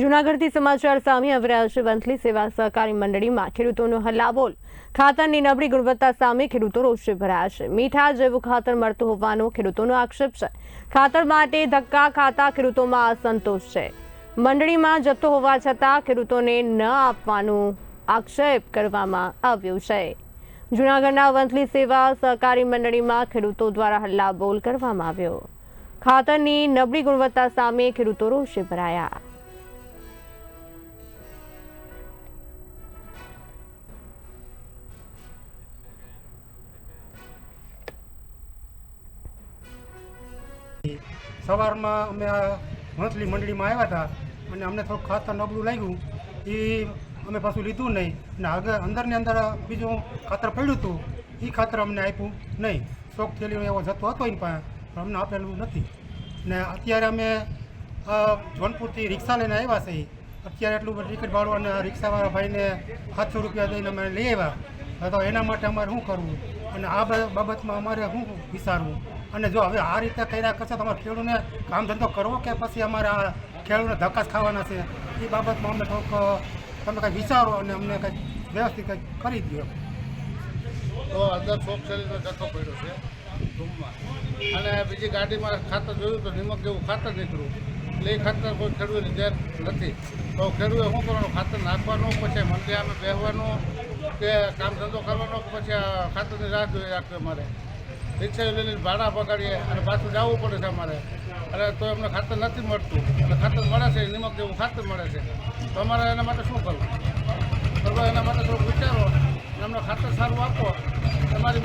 જૂનાગઢથી સમાચાર સામે આવી રહ્યા છે વંથલી સેવા સહકારી મંડળીમાં. ખેડૂતોનો હલ્લાબોલ. ખાતરની નબળી ગુણવત્તા સામે ખેડૂતો રોષે ભરાયા છે. મીઠા જેવું ખાતર મળતું હોવાનો ખેડૂતોનો આક્ષેપ છે. ખાતર માટે ધક્કા ખાતા ખેડૂતોમાં અસંતોષ છે. મંડળીમાં જતો હોવા છતાં ખેડૂતોને ન આપવાનું આક્ષેપ કરવામાં આવ્યો છે. જૂનાગઢના વંથલી સેવા સહકારી મંડળીમાં ખેડૂતો દ્વારા હલ્લાબોલ કરવામાં આવ્યો. ખાતરની નબળી ગુણવત્તા સામે ખેડૂતો રોષે ભરાયા. સવારમાં અમે આ મંથલી મંડળીમાં આવ્યા હતા અને અમને થોડુંક ખાતર નબળું લાગ્યું. એ અમે પાછું લીધું નહીં અને આગળ અંદરની અંદર બીજું ખાતર પડ્યું હતું. એ ખાતર અમને આપ્યું નહીં. શોખ થયેલી એવો જતો હતો એની પાસે, પણ અમને આપેલું નથી. ને અત્યારે અમે જોનપુરથી રિક્ષા લઈને આવ્યા છે અત્યારે એટલું બધું ટિકિટ ભાડું અને રિક્ષાવાળા ભાઈને સાતસો રૂપિયા દઈને અમે લઈ આવ્યા. તો એના માટે અમારે શું કરવું? અને આ બાબતમાં અમારે શું વિચારવું? અને જો હવે આ રીતે કર્યા કરશે તો અમારે ખેડૂતને કામ ધંધો કરવો કે પછી અમારે આ ખેડૂતને ધક્કા ખાવાના છે? એ બાબતમાં અમને થોડુંક તમે કંઈક વિચારો અને અમને કંઈક વ્યવસ્થિત કંઈક કરી દો તો અંદર શોખ શરીરનો જથ્થો પડ્યો છે. રૂમમાં અને બીજી ગાડીમાં ખાતર જોયું તો નિમક જેવું ખાતર નીકળ્યું. એટલે એ ખાતર કોઈ ખેડૂતની જેર નથી. તો ખેડૂતે શું કરવાનું? ખાતર નાખવાનું, પછી મંદિર અમે બેસવાનું કે કામ ધંધો કરવાનો પછી ખાતરની રાહ જોઈ રાખવી અમારે. રિક્ષા લઈને ભાડા પગાડીએ અને પાછું જવું પડે છે અમારે. અને તો એમને ખાતર નથી મળતું. એટલે ખાતર મળે છે, નિમક જેવું ખાતર મળે છે. તો અમારે એના માટે શું કરવું? કરવા એના માટે થોડુંક વિચારો. અને અમને ખાતર સારું આપો. તમારી